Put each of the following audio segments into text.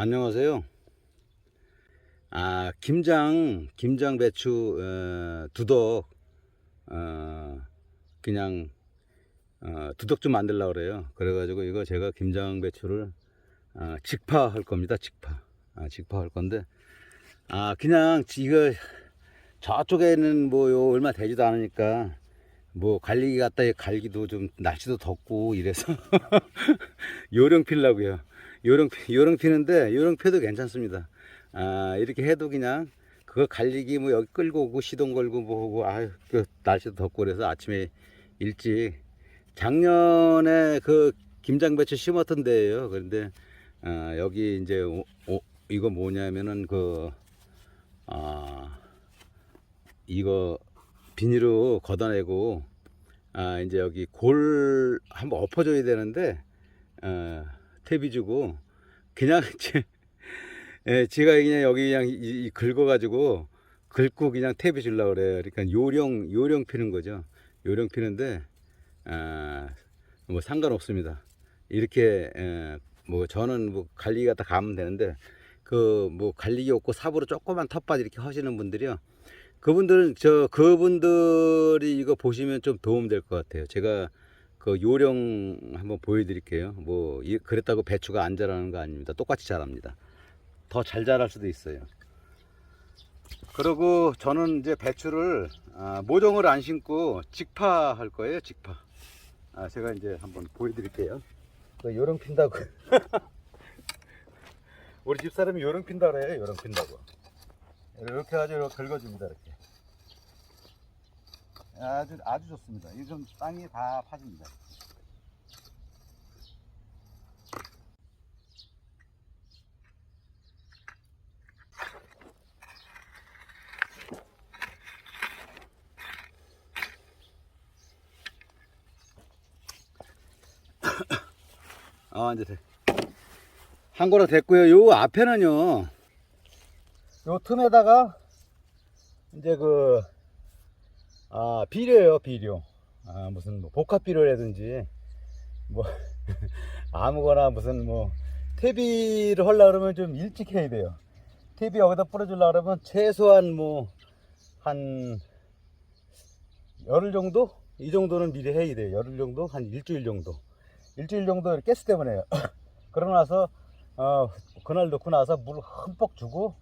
안녕하세요. 아, 김장, 김장 배추, 어, 두덕, 어, 그냥, 어, 두덕 좀 만들려고 그래요. 그래가지고 이거 제가 김장 배추를, 어, 직파할 겁니다. 직파. 아, 직파할 건데, 아, 그냥 이거 저쪽에는 뭐요 얼마 되지도 않으니까, 뭐 갈리기 갔다 갈기도 좀 날씨도 덥고 이래서 요령 필라고요. 요령 피- 요령 피는데 요령 펴도 괜찮습니다. 아 이렇게 해도 그냥 그거 갈리기 뭐 여기 끌고 오고 시동 걸고 뭐 하고 아유 그 날씨도 덥고 그래서 아침에 일찍 작년에 그 김장배추 심었던 데예요. 그런데 아 여기 이제 오, 오, 이거 뭐냐면은 그 아, 이거 비닐로 걷어내고 아 이제 여기 골 한번 엎어줘야 되는데 어, 탭이 주고 그냥 제, 예, 제가 그냥 여기 그냥 이, 이 긁어가지고 긁고 그냥 탭이 주려고 그래요. 그러니까 요령 요령 피는 거죠. 요령 피는데 아, 뭐 상관없습니다. 이렇게 에, 뭐 저는 뭐 관리 갖다 가면 되는데 그 뭐 관리기 없고 삽으로 조그만 텃밭 이렇게 하시는 분들이요. 그분들은 저 그분들이 이거 보시면 좀 도움 될 것 같아요. 제가 그 요령 한번 보여드릴게요. 뭐 이- 그랬다고 배추가 안 자라는 거 아닙니다. 똑같이 자랍니다. 더 잘 자랄 수도 있어요. 그리고 저는 이제 배추를 아, 모종을 안 심고 직파 할 거예요. 직파. 아, 제가 이제 한번 보여드릴게요. 그 요령 핀다고. 우리 집사람이 요령 핀다 그래요. 요령 핀다고. 이렇게 이렇게 긁어줍니다. 이렇게. 아주 아주 좋습니다. 요즘 땅이 다 파집니다. 아 이제 돼. 한 거로 됐고요. 요 앞에는요. 요 틈에다가 이제 그 아, 비료예요, 비료. 아, 무슨 뭐 복합 비료라든지 뭐 아무거나 무슨 뭐 퇴비를 하려 그러면 좀 일찍 해야 돼요. 퇴비 여기다 뿌려주려 그러면 최소한 뭐 한 열흘 정도? 이 정도는 미리 해야 돼요. 열흘 정도? 한 일주일 정도. 일주일 정도 이렇게 가스 때문에 해요. 그러고 나서 어, 그날 넣고 나서 물 흠뻑 주고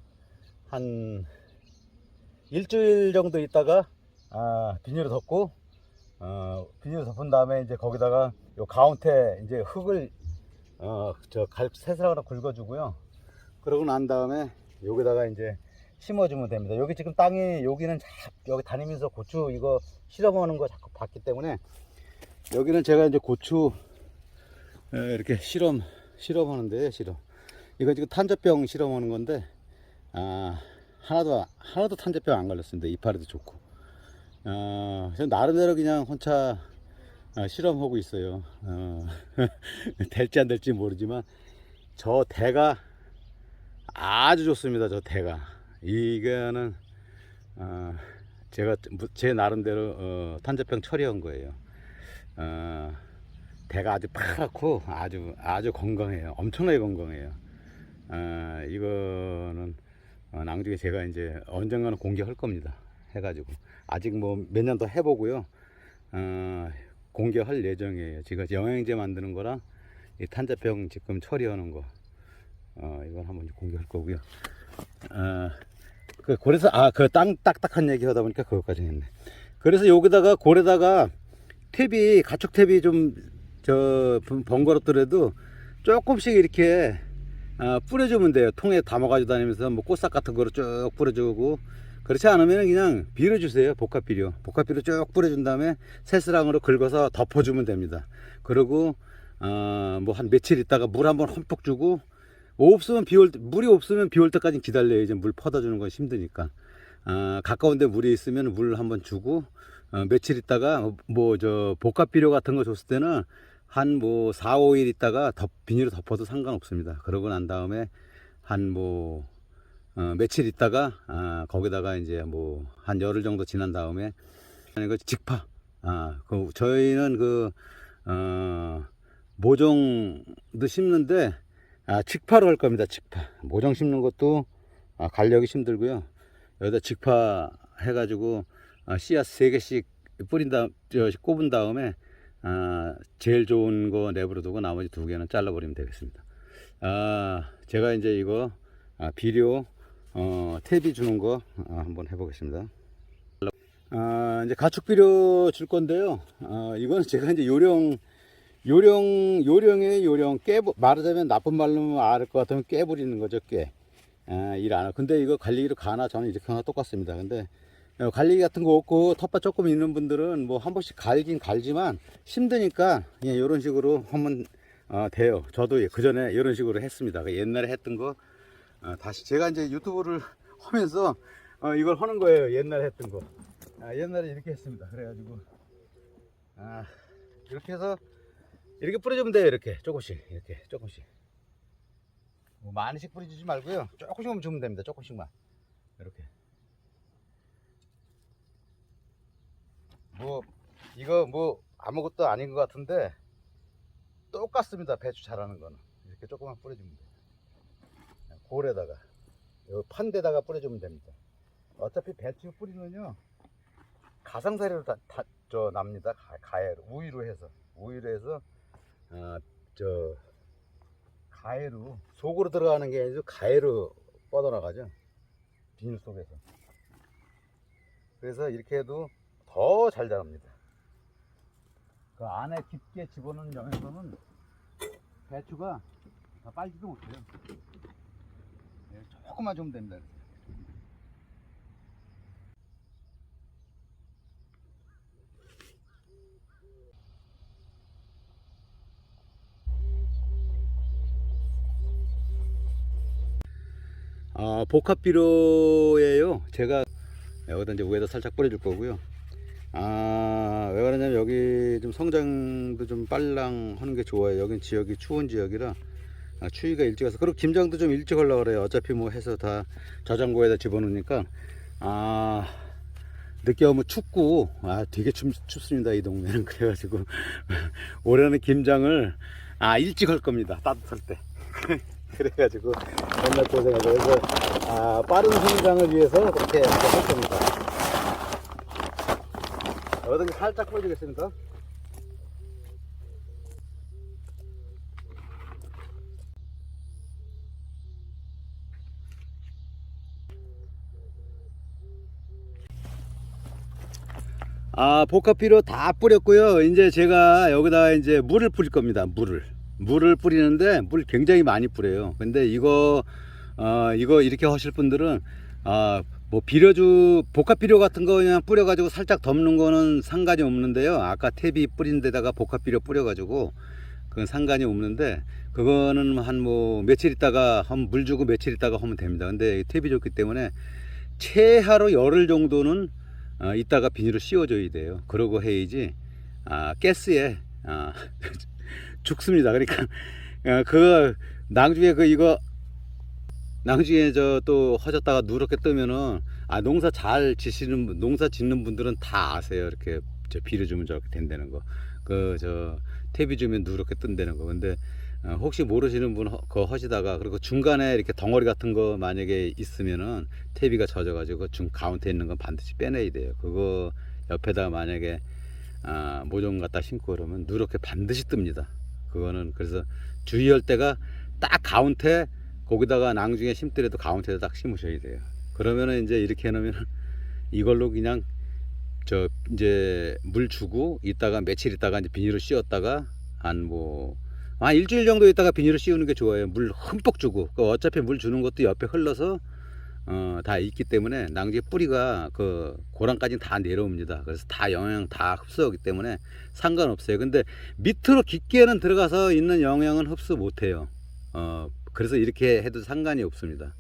한 일주일 정도 있다가 아, 비닐을 덮고 어, 비닐을 덮은 다음에 이제 거기다가 요 가운데 이제 흙을 어, 저 갈, 새싹으로 긁어주고요. 그러고 난 다음에 여기다가 이제 심어주면 됩니다. 여기 지금 땅이 여기는 자, 여기 다니면서 고추 이거 실어먹는 거 자꾸 봤기 때문에 여기는 제가 이제 고추 에, 이렇게 실험 실험하는데 실험 이거 지금 탄저병 실험하는 건데 아 하나도 하나도 탄저병 안 걸렸습니다 이파리도 좋고 아저 나름대로 그냥 혼자 아, 실험하고 있어요 어, 될지 안 될지 모르지만 저 대가 아주 좋습니다 저 대가 이거는 어, 제가 제 나름대로 어, 탄저병 처리한 거예요 어, 대가 아주 파랗고 아주 아주 건강해요. 엄청나게 건강해요. 아, 이거는 어, 나중에 제가 이제 언젠가는 공개할 겁니다. 해가지고 아직 뭐 몇 년 더 해보고요. 어, 공개할 예정이에요. 제가 영양제 만드는 거랑 이 탄저병 지금 처리하는 거, 어, 이건 한번 공개할 거고요. 어, 그 그래서 아 그 땅 딱딱한 얘기 하다 보니까 그것까지 했네. 그래서 여기다가 고래다가 탭이 가축 탭이 좀 저 번거롭더라도 조금씩 이렇게 아, 뿌려주면 돼요. 통에 담아가지고 다니면서 뭐 꽃삭 같은 거로 쭉 뿌려주고 그렇지 않으면 그냥 비료 주세요. 복합 비료. 복합 비료 쭉 뿌려준 다음에 새스랑으로 긁어서 덮어주면 됩니다. 그리고 어, 뭐 한 며칠 있다가 물 한번 흠뻑 주고 없으면 비올 때- 물이 없으면 비올 때까지 기다려요. 이제 물 퍼다 주는 건 힘드니까. 아, 가까운데 물이 있으면 물 한번 주고 어, 며칠 있다가 뭐 저 복합 비료 같은 거 줬을 때는 한 뭐 4, 5일 있다가 덮, 비닐로 덮어도 상관없습니다. 그러고 난 다음에 한뭐 어, 며칠 있다가 아, 거기다가 이제 뭐 한 열흘 정도 지난 다음에 그 직파 아, 그 저희는 그 어, 모종도 심는데 아, 직파로 할 겁니다. 직파. 모종 심는 것도 아, 관리하기 힘들고요. 여기다 직파 해가지고 아, 씨앗 세 개씩 뿌린 다음, 저, 꼽은 다음에 아, 제일 좋은 거 내버려 두고 나머지 두 개는 잘라버리면 되겠습니다. 아, 제가 이제 이거 아, 비료 어, 탭이 주는 거 아, 한번 해보겠습니다. 아, 이제 가축 비료 줄 건데요. 아, 이거는 제가 이제 요령 요령 요령의 요령 깨 말하자면 나쁜 말로 알을 것 같으면 깨 부리는 거죠 깨. 아, 일안 하고 근데 이거 관리기로 가나 저는 이렇게 하나 똑같습니다. 근데 어, 관리기 같은 거 없고 텃밭 조금 있는 분들은 뭐 한 번씩 갈긴 갈지만 힘드니까 그냥 이런 식으로 하면 어, 돼요. 저도 그 전에 이런 식으로 했습니다. 그 옛날에 했던 거 어, 다시 제가 이제 유튜브를 하면서 어, 이걸 하는 거예요. 옛날에 했던 거. 아, 옛날에 이렇게 했습니다. 그래가지고 아, 이렇게 해서 이렇게 뿌려주면 돼요. 이렇게 조금씩 이렇게 조금씩. 뭐 많이씩 뿌려주지 말고요. 조금씩만 주면 됩니다. 조금씩만 이렇게. 뭐 이거 뭐 아무것도 아닌 것 같은데 똑같습니다. 배추 자라는 거는 이렇게 조금만 뿌려주면 돼요. 요 판대다가 뿌려주면 됩니다. 어차피 배추 뿌리면요 가상사리로 다, 다, 저 납니다. 가, 가해로 우유로 해서 우유로 해서 어, 저 가해로 속으로 들어가는 게 아니라 가해로 뻗어나가죠. 비닐 속에서. 그래서 이렇게 해도 더 잘 자랍니다. 그 안에 깊게 집어넣는 영에서는 배추가 다 빨지도 못해요. 네, 조금만 주면 됩니다. 아, 복합비료예요. 제가 여기다 이제 위에다 살짝 뿌려줄 거고요. 아, 왜 그러냐면 여기 좀 성장도 좀 빨랑 하는 게 좋아요. 여긴 지역이 추운 지역이라 아, 추위가 일찍 와서. 그리고 김장도 좀 일찍 하려고 그래요. 어차피 뭐 해서 다 저장고에다 집어넣으니까. 아 늦게 오면 춥고. 아 되게 춥, 춥습니다 이 동네는. 그래가지고 올해는 김장을 아 일찍 할 겁니다 따뜻할 때. 그래가지고 맨날 고생하고. 그래서 아 빠른 성장을 위해서 그렇게 할 겁니다. 어떤 게 살짝 보여주겠습니까? 아, 복합비료 다 뿌렸고요. 이제 제가 여기다 이제 물을 뿌릴 겁니다. 물을. 물을 뿌리는데 물 굉장히 많이 뿌려요. 근데 이거 어, 이거 이렇게 하실 분들은 아, 뭐 비료주 복합비료 같은 거 그냥 뿌려 가지고 살짝 덮는 거는 상관이 없는데요. 아까 탭이 뿌린 데다가 복합비료 뿌려 가지고 그건 상관이 없는데 그거는 한 뭐 며칠 있다가 한 물 주고 며칠 있다가 하면 됩니다. 근데 탭이 좋기 때문에 최하로 열흘 정도는 어, 이따가 비닐을 씌워줘야 돼요. 그러고 해야지 아, 가스에 아, 죽습니다. 그러니까 어, 그 낭주에 그 이거 낭주에 저 또 허졌다가 누렇게 뜨면은 아 농사 잘 지시는 분, 농사 짓는 분들은 다 아세요. 이렇게 저 비료 주면 저렇게 된다는 거. 그저 탭이 주면 누렇게 뜬다는 거. 근데 어, 혹시 모르시는 분 허- 그거 하시다가 그리고 중간에 이렇게 덩어리 같은 거 만약에 있으면은 탭이가 젖어가지고 중 가운데 있는 건 반드시 빼내야 돼요. 그거 옆에다 만약에 아, 모종 갖다 심고 그러면 누렇게 반드시 뜹니다. 그거는 그래서 주의할 때가 딱 가운데 거기다가 낭중에 심더라도 가운데다 딱 심으셔야 돼요. 그러면은 이제 이렇게 해놓으면 이걸로 그냥 저 이제 물 주고 있다가 며칠 있다가 이제 비닐을 씌웠다가 한뭐 한 일주일 정도 있다가 비닐을 씌우는 게 좋아요. 물 흠뻑 주고 그 어차피 물 주는 것도 옆에 흘러서 어, 다 있기 때문에 낭지 뿌리가 그 고랑까지 다 내려옵니다. 그래서 다 영양 다 흡수하기 때문에 상관없어요. 근데 밑으로 깊게는 들어가서 있는 영양은 흡수 못해요. 어, 그래서 이렇게 해도 상관이 없습니다.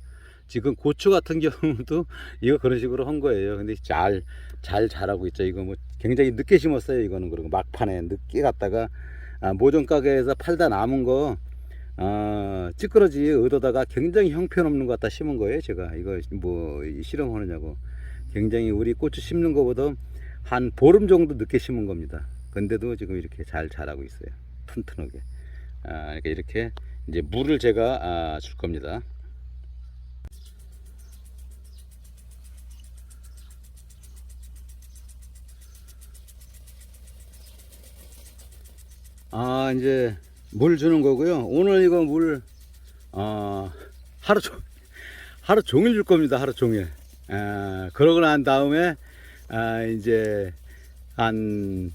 지금 고추 같은 경우도 이거 그런 식으로 한 거예요. 근데 잘, 잘 자라고 있죠. 이거 뭐 굉장히 늦게 심었어요. 이거는 그리고 막판에 늦게 갔다가 아, 모종 가게에서 팔다 남은 거 아, 찌끄러지 얻어다가 굉장히 형편없는 것 갖다 심은 거예요. 제가 이거 뭐 실험하느냐고 굉장히 우리 고추 심는 것보다 한 보름 정도 늦게 심은 겁니다. 근데도 지금 이렇게 잘 자라고 있어요. 튼튼하게. 아, 그러니까 이렇게 이제 물을 제가 아, 줄 겁니다. 아 이제 물 주는 거고요. 오늘 이거 물 어, 하루 종 하루 종일 줄 겁니다. 하루 종일. 아, 그러고 난 다음에 아, 이제 한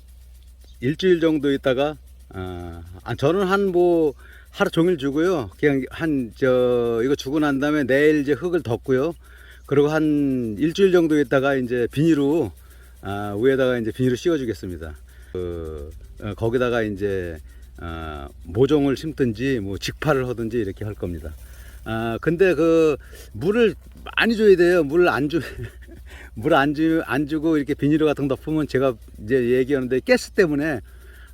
일주일 정도 있다가 아, 아, 저는 한뭐 하루 종일 주고요. 그냥 한 저 이거 주고 난 다음에 내일 이제 흙을 덮고요. 그리고 한 일주일 정도 있다가 이제 비닐로 아, 위에다가 이제 비닐을 씌워주겠습니다. 그, 어, 거기다가 이제 아, 모종을 심든지 뭐 직파를 하든지 이렇게 할 겁니다. 아 근데 그 물을 많이 줘야 돼요. 물을 안 주. 물안 주고 이렇게 비닐 같은 거 덮으면 제가 이제 얘기하는데 가스 때문에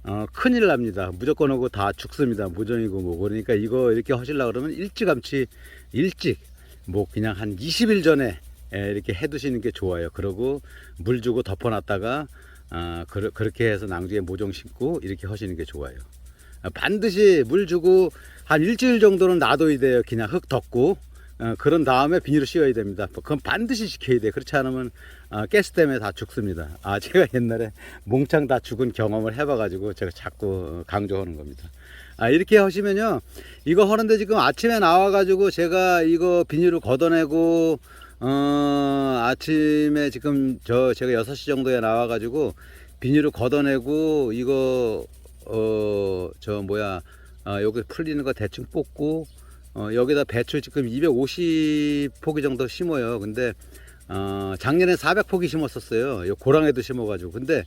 어, 큰일 납니다. 무조건 하고 다 죽습니다. 무정이고 뭐 그러니까 이거 이렇게 하시려고 그러면 일찌감치 일찍 뭐 그냥 한 20일 전에 예, 이렇게 해 두시는 게 좋아요. 그러고 물 주고 덮어 놨다가 아, 그, 그렇게 해서 낭주에 모종 심고 이렇게 하시는 게 좋아요. 아, 반드시 물 주고 한 일주일 정도는 놔둬야 돼요. 그냥 흙 덮고 어, 그런 다음에 비닐을 씌워야 됩니다. 그건 반드시 지켜야 돼. 그렇지 않으면 어, 가스 때문에 다 죽습니다. 아 제가 옛날에 몽창 다 죽은 경험을 해봐가지고 제가 자꾸 강조하는 겁니다. 아 이렇게 하시면요 이거 하는데 지금 아침에 나와가지고 제가 이거 비닐을 걷어내고 어 아침에 지금 저 제가 6시 정도에 나와 가지고 비닐을 걷어내고 이거 어 저 뭐야 어, 여기 풀리는 거 대충 뽑고 어, 여기다 배추 지금 250포기 정도 심어요. 근데 어, 작년에 400포기 심었었어요. 요 고랑에도 심어가지고. 근데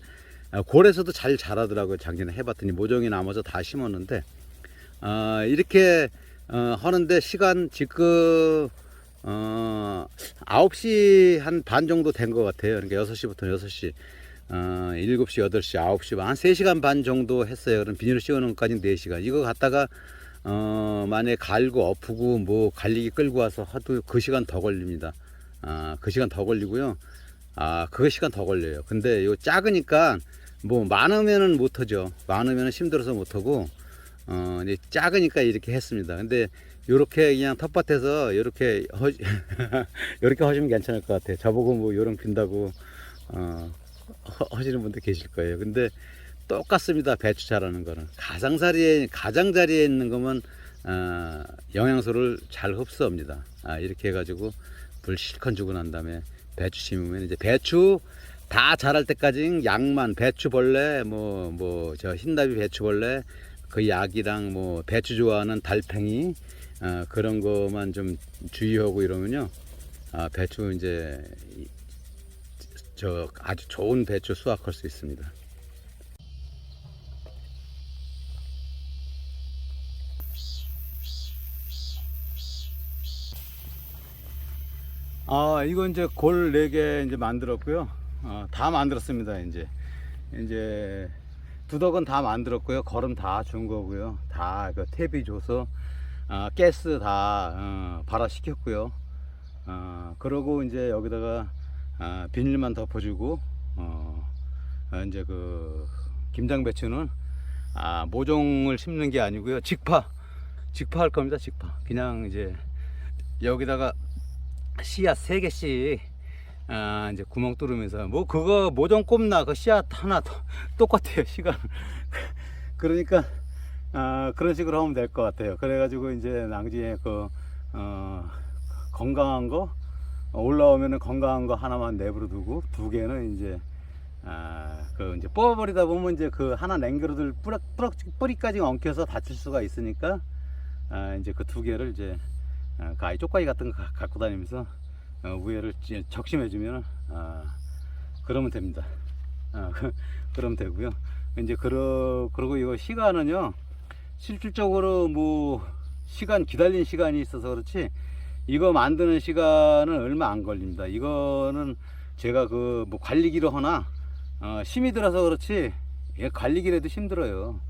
어, 골에서도 잘 자라더라고요. 작년에 해봤더니 모종이 남아서 다 심었는데 어, 이렇게 어, 하는데 시간 지금 어, 9시 한 반 정도 된 것 같아요. 그러니까 6시부터 6시. 어, 7시, 8시, 9시, 한 3시간 반 정도 했어요. 그럼 비닐을 씌워놓은 것까지 4시간. 이거 갖다가, 어, 만약에 갈고 엎고 뭐 갈리기 끌고 와서 하도 그 시간 더 걸립니다. 아, 그 시간 더 걸리고요. 아, 그 시간 더 걸려요. 근데 이거 작으니까 뭐 많으면은 못하죠. 많으면은 힘들어서 못하고, 어, 이제 작으니까 이렇게 했습니다. 근데 요렇게 그냥 텃밭에서 요렇게 허, 요렇게 하시면 괜찮을 것 같아요. 저보고 뭐 요런 빈다고, 어, 허- 하시는 분들 계실 거예요. 근데 똑같습니다. 배추 자라는 거는 가장자리에 가장자리에 있는 거면 어, 영양소를 잘 흡수합니다. 아, 이렇게 해가지고 물 실컷 주고 난 다음에 배추 심으면 이제 배추 다 자랄 때까지 약만 배추벌레 뭐 뭐 저 흰나비 배추벌레 그 약이랑 뭐 배추 좋아하는 달팽이 어, 그런 거만 좀 주의하고 이러면요. 아, 배추 이제 이- 저 아주 좋은 배추 수확할 수 있습니다. 아, 이거 이제 골 4개 이제 만들었고요. 어, 다 만들었습니다, 이제. 이제 두덕은 다 만들었고요. 걸음 다 준 거고요. 다 그 탭이 줘서 아, 가스 다 어, 발화시켰고요. 어, 그러고 이제 여기다가 아, 비닐만 덮어주고 어, 어, 이제 그 김장 배추는 아, 모종을 심는 게 아니고요. 직파 직파할 겁니다. 직파. 그냥 이제 여기다가 씨앗 세 개씩 아, 이제 구멍 뚫으면서 뭐 그거 모종 꼽나 그 씨앗 하나 더 똑같아요 시간 그러니까 아, 그런 식으로 하면 될 것 같아요 그래가지고 이제 낭지에 그 어, 건강한 거 올라오면은 건강한 거 하나만 내버려 두고 두 개는 이제 아, 그 이제 뽑아버리다 보면 이제 그 하나 냉겨로들 뿌리, 뿌리, 뿌리까지 엉켜서 다칠 수가 있으니까 아, 이제 그 두 개를 이제 아, 그 아이 쪽가위 같은 거 가- 갖고 다니면서 어, 우회를 찌- 적심해주면 아, 그러면 됩니다. 아, 그, 그러면 되고요. 이제 그러 그리고 이거 시간은요 실질적으로 뭐 시간 기다린 시간이 있어서 그렇지 이거 만드는 시간은 얼마 안 걸립니다. 이거는 제가 그 뭐 관리기로 하나 어, 힘이 들어서 그렇지 예, 관리기라도 힘들어요.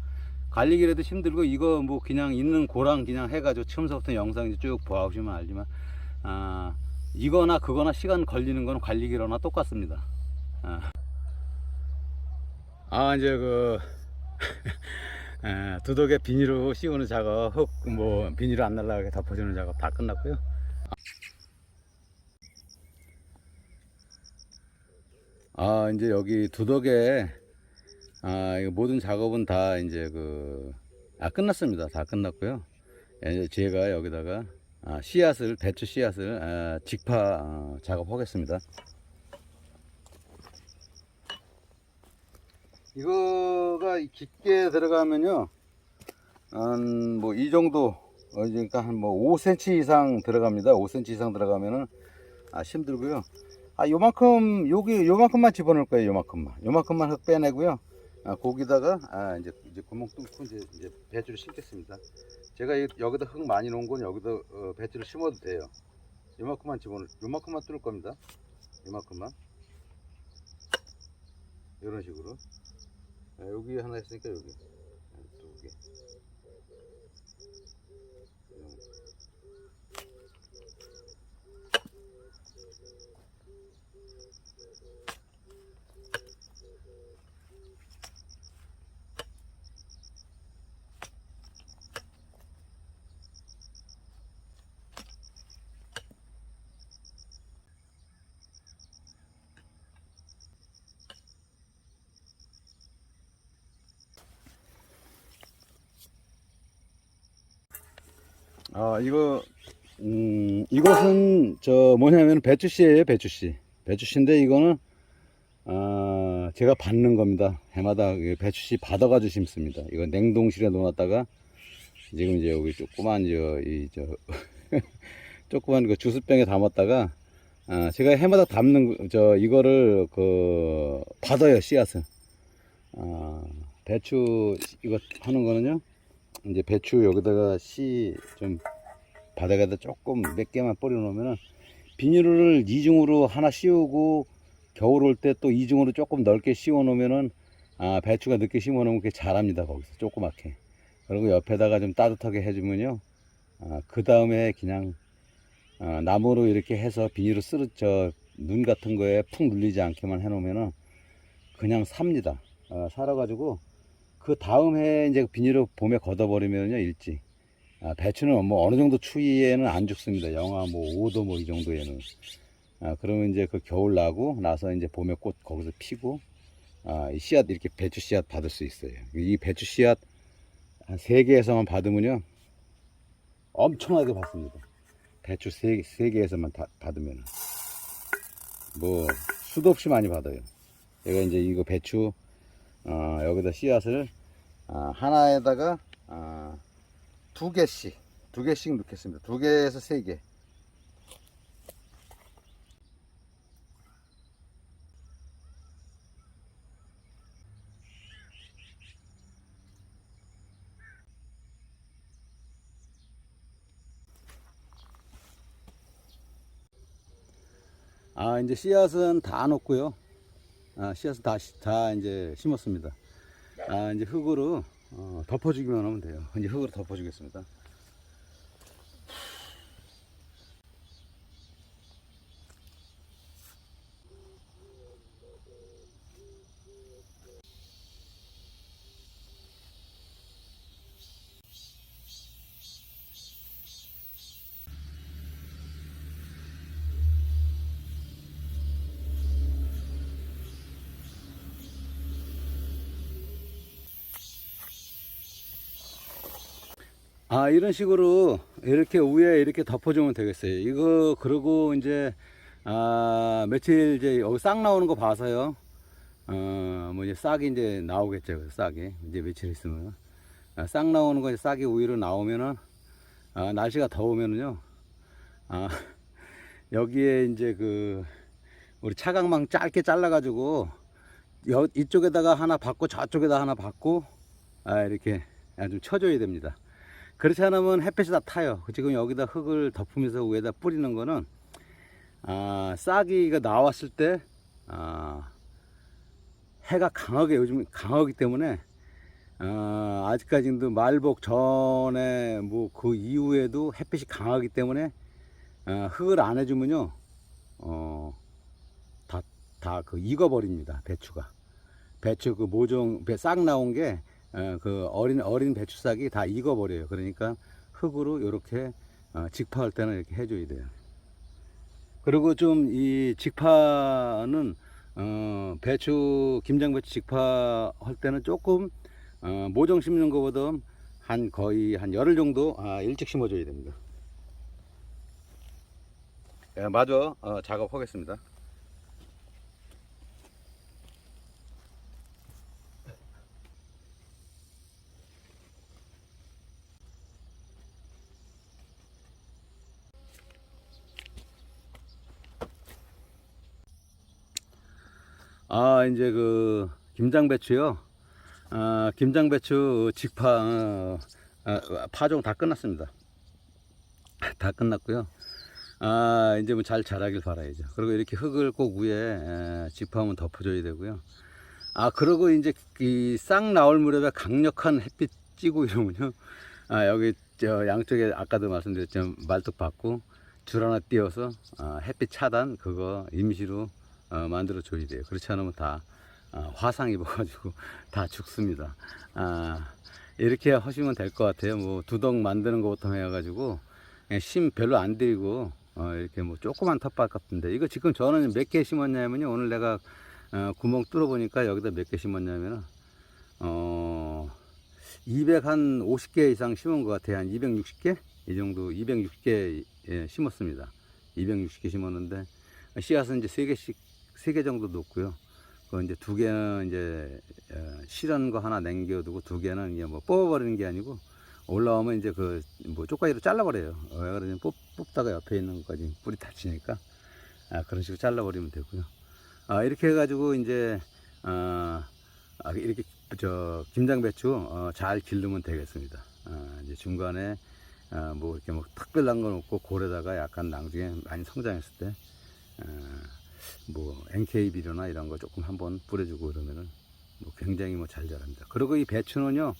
관리기라도 힘들고 이거 뭐 그냥 있는 고랑 그냥 해가지고 처음부터 영상 쭉 보아보시면 알지만 아 이거나 그거나 시간 걸리는 건 관리기로나 똑같습니다. 아, 아 이제 그 에, 두덕에 비닐로 씌우는 작업, 흙, 뭐, 비닐을 안 날라가게 덮어주는 작업 다 끝났고요. 아, 이제 여기 두덕에, 아, 모든 작업은 다 이제 그, 아, 끝났습니다. 다 끝났고요. 예, 이제 제가 여기다가, 아, 씨앗을, 배추 씨앗을, 아, 직파 아, 작업하겠습니다. 이거 가 깊게 들어가면요, 한, 뭐, 이 정도, 어, 그러니까 한 뭐, 5cm 이상 들어갑니다. 5cm 이상 들어가면은, 아, 힘들고요. 아, 요만큼, 여기, 요만큼만 집어넣을 거예요. 요만큼만. 요만큼만 흙 빼내고요. 아, 거기다가, 아, 이제, 이제 구멍 뚫고 이제, 이제 배추를 심겠습니다. 제가 이- 여기다 흙 많이 놓은 건 여기다 어, 배추를 심어도 돼요. 요만큼만 집어넣을, 요만큼만 뚫을 겁니다. 요만큼만. 이런 식으로. 아, 여기 하나 있으니까 여기. 아, 두 개. 아 이거 음 이것은 저 뭐냐면 배추씨예요 배추씨. 배추씨인데 이거는 아 제가 받는 겁니다. 해마다 그 배추씨 받아가지고 심습니다. 이거 냉동실에 넣어놨다가 지금 이제 여기 조그만 저 이 저 조그만 그 주스병에 담았다가 아 제가 해마다 담는 거- 저 이거를 그 받아요 씨앗을. 아 배추 이거 하는 거는요? 이제 배추 여기다가 씨 좀 바닥에다 조금 몇 개만 뿌려 놓으면은 비닐을 이중으로 하나 씌우고 겨울 올 때 또 이중으로 조금 넓게 씌워 놓으면은 아 배추가 늦게 심어 놓으면 그게 자랍니다 거기서 조그맣게. 그리고 옆에다가 좀 따뜻하게 해주면요. 아 그 다음에 그냥 아, 나무로 이렇게 해서 비닐을 쓰러 저눈 같은 거에 푹 눌리지 않게만 해 놓으면은 그냥 삽니다. 아, 살아 가지고 그 다음 해 이제 비닐을 봄에 걷어 버리면요 일찍 아, 배추는 뭐 어느 정도 추위에는 안 죽습니다. 영하 뭐 5도 뭐 이 정도에는. 아, 그러면 이제 그 겨울 나고 나서 이제 봄에 꽃 거기서 피고 아, 이 씨앗 이렇게 배추 씨앗 받을 수 있어요. 이 배추 씨앗 한세 개에서만 받으면요 엄청나게 받습니다. 배추 세, 세 개에서만 다, 받으면 뭐 수도 없이 많이 받아요. 제가 이제 이거 배추 어, 여기다 씨앗을 아, 하나에다가 아, 두 개씩 두 개씩 넣겠습니다. 두 개에서 세 개. 아 이제 씨앗은 다 넣었고요. 아, 씨앗은 다, 시- 다 이제 심었습니다. 아, 이제 흙으로 어, 덮어주기만 하면 돼요. 이제 흙으로 덮어주겠습니다. 아, 이런 식으로 이렇게 위에 이렇게 덮어주면 되겠어요. 이거, 그리고 이제, 아, 며칠 이제 여기 싹 나오는 거 봐서요. 어, 뭐 이제 싹이 이제 나오겠죠. 그 싹이. 이제 며칠 있으면. 아, 싹 나오는 거 이제 싹이 위로 나오면은, 아, 날씨가 더우면은요. 아, 여기에 이제 그, 우리 차강망 짧게 잘라 가지고, 여, 이쪽에다가 하나 받고 저쪽에다 하나 받고, 아, 이렇게 아, 좀 쳐줘야 됩니다. 그렇지 않으면 햇빛이 다 타요. 지금 여기다 흙을 덮으면서 위에다 뿌리는 거는 아, 싹이가 나왔을 때 아, 해가 강하게 요즘 강하기 때문에 아, 아직까지도 말복 전에 뭐 그 이후에도 햇빛이 강하기 때문에 아, 흙을 안 해주면요 어, 다 다 그 익어버립니다 배추가 배추 그 모종 배 싹 나온 게 에, 그 어린 어린 배추싹이 다 익어버려요. 그러니까 흙으로 이렇게 어, 직파할 때는 이렇게 해줘야 돼요. 그리고 좀 이 직파는 어, 배추 김장배추 직파할 때는 조금 어, 모종 심는 것보다 한 거의 한 열흘 정도 아, 일찍 심어줘야 됩니다. 예, 마저 어, 작업하겠습니다. 아 이제 그 김장배추요. 아 김장배추 직파 어, 아, 파종 다 끝났습니다. 다 끝났고요. 아 이제 뭐 잘 자라길 바라야죠. 그리고 이렇게 흙을 꼭 위에 에, 직파하면 덮어줘야 되고요. 아 그리고 이제 이 싹 나올 무렵에 강력한 햇빛 찌고 이러면요. 아 여기 저 양쪽에 아까도 말씀드렸지만 말뚝 받고 줄 하나 띄워서 아, 햇빛 차단 그거 임시로 어, 만들어 줘야 돼요. 그렇지 않으면 다 아, 화상 입어가지고 다 죽습니다. 아, 이렇게 하시면 될 것 같아요. 뭐 두덩 만드는 것부터 해가지고 그냥 심 별로 안 들이고 어, 이렇게 뭐 조그만 텃밭 같은데 이거 지금 저는 몇 개 심었냐면요. 오늘 내가 어, 구멍 뚫어 보니까 여기다 몇 개 심었냐면은 어, 200 한 50개 이상 심은 것 같아요. 한 260개 이 정도 260개 예, 심었습니다. 260개 심었는데 씨앗은 이제 세 개씩 세 개 정도 놓고요. 그 이제 두 개는 이제 어, 실은 거 하나 남겨두고 두 개는 이제 뭐 뽑아버리는 게 아니고 올라오면 이제 그 뭐 쪽가위로 잘라버려요. 어, 왜 그러냐면 뽑, 뽑다가 옆에 있는 것까지 뿌리 다치니까 아, 그런 식으로 잘라버리면 되고요. 아, 이렇게 해가지고 이제 어, 아, 이렇게 저 김장배추 어, 잘 기르면 되겠습니다. 아, 이제 중간에 아, 뭐 이렇게 뭐 특별한 건 없고 골에다가 약간 나중에 많이 성장했을 때 아, 뭐 NK 비료나 이런 거 조금 한번 뿌려주고 그러면은 뭐 굉장히 뭐 잘 자랍니다. 그리고 이 배추는요,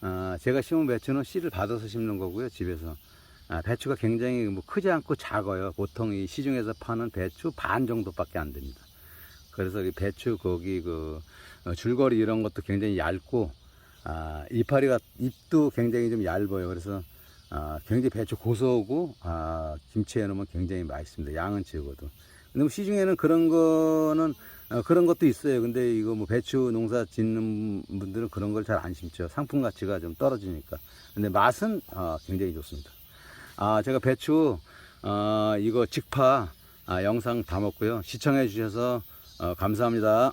아, 제가 심은 배추는 씨를 받아서 심는 거고요, 집에서. 아, 배추가 굉장히 뭐 크지 않고 작아요. 보통 이 시중에서 파는 배추 반 정도밖에 안 됩니다. 그래서 이 배추 거기 그 어, 줄거리 이런 것도 굉장히 얇고 아, 이파리가 잎도 굉장히 좀 얇아요. 그래서 아, 굉장히 배추 고소하고 아, 김치에 넣으면 굉장히 맛있습니다. 양은 적어도. 근데 뭐 시중에는 그런 거는 어, 그런 것도 있어요. 근데 이거 뭐 배추 농사 짓는 분들은 그런 걸 잘 안 심죠. 상품 가치가 좀 떨어지니까. 근데 맛은 어, 굉장히 좋습니다. 아, 제가 배추 어, 이거 직파 아, 영상 담았고요. 시청해 주셔서 어, 감사합니다.